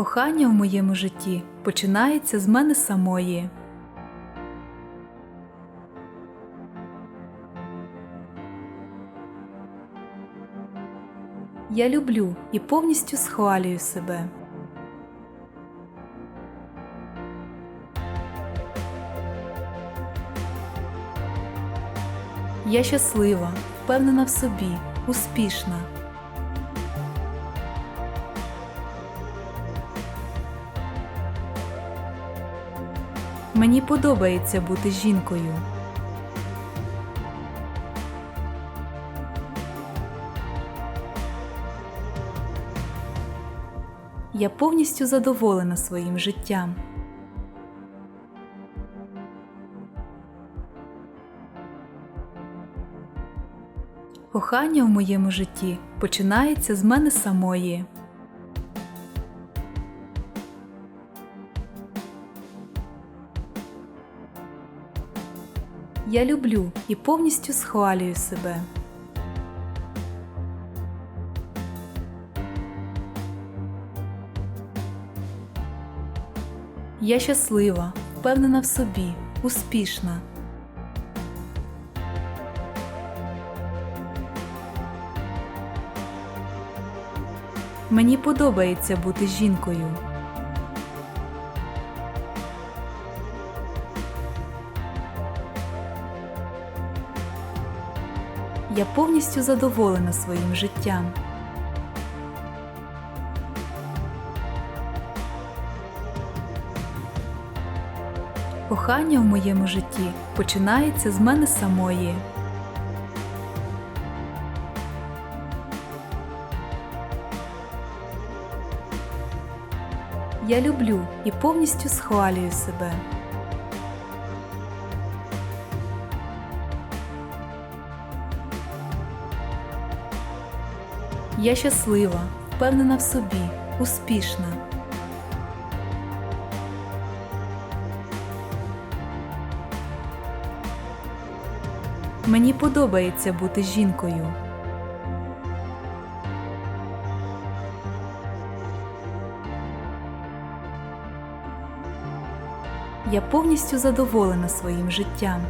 Кохання в моєму житті починається з мене самої. Я люблю і повністю схвалюю себе. Я щаслива, впевнена в собі, успішна. Мені подобається бути жінкою. Я повністю задоволена своїм життям. Кохання в моєму житті починається з мене самої. Я люблю і повністю схвалюю себе. Я щаслива, впевнена в собі, успішна. Мені подобається бути жінкою. Я повністю задоволена своїм життям. Кохання в моєму житті починається з мене самої. Я люблю і повністю схвалюю себе. Я щаслива, впевнена в собі, успішна. Мені подобається бути жінкою. Я повністю задоволена своїм життям.